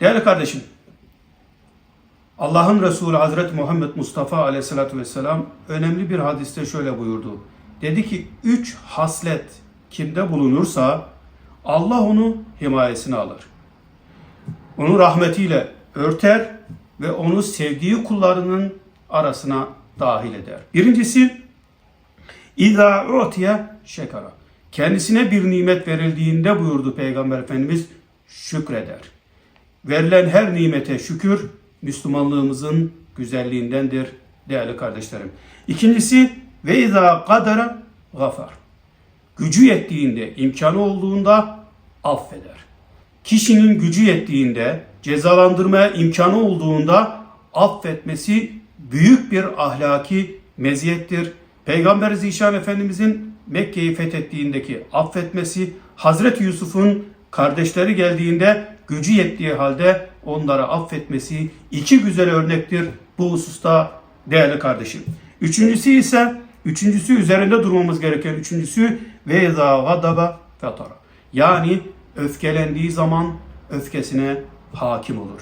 Değerli kardeşim, Allah'ın Resulü Hazreti Muhammed Mustafa Aleyhisselatü Vesselam önemli bir hadiste şöyle buyurdu. Dedi ki üç haslet kimde bulunursa Allah onu himayesine alır. Onu rahmetiyle örter ve onu sevdiği kullarının arasına dahil eder. Birincisi İza utiye şekara. Kendisine bir nimet verildiğinde buyurdu Peygamber Efendimiz şükreder. Verilen her nimete şükür Müslümanlığımızın güzelliğindendir değerli kardeşlerim. İkincisi ve izâ kadara gafar. Gücü yettiğinde, imkanı olduğunda affeder. Kişinin gücü yettiğinde, cezalandırmaya imkanı olduğunda affetmesi büyük bir ahlaki meziyettir. Peygamber Zişan Efendimizin Mekke'yi fethettiğindeki affetmesi, Hazreti Yusuf'un kardeşleri geldiğinde gücü yettiği halde onları affetmesi iki güzel örnektir bu hususta değerli kardeşim. Üçüncüsü ise üçüncüsü üzerinde durmamız gereken üçüncüsü ve gadaba fetara. Yani öfkelendiği zaman öfkesine hakim olur.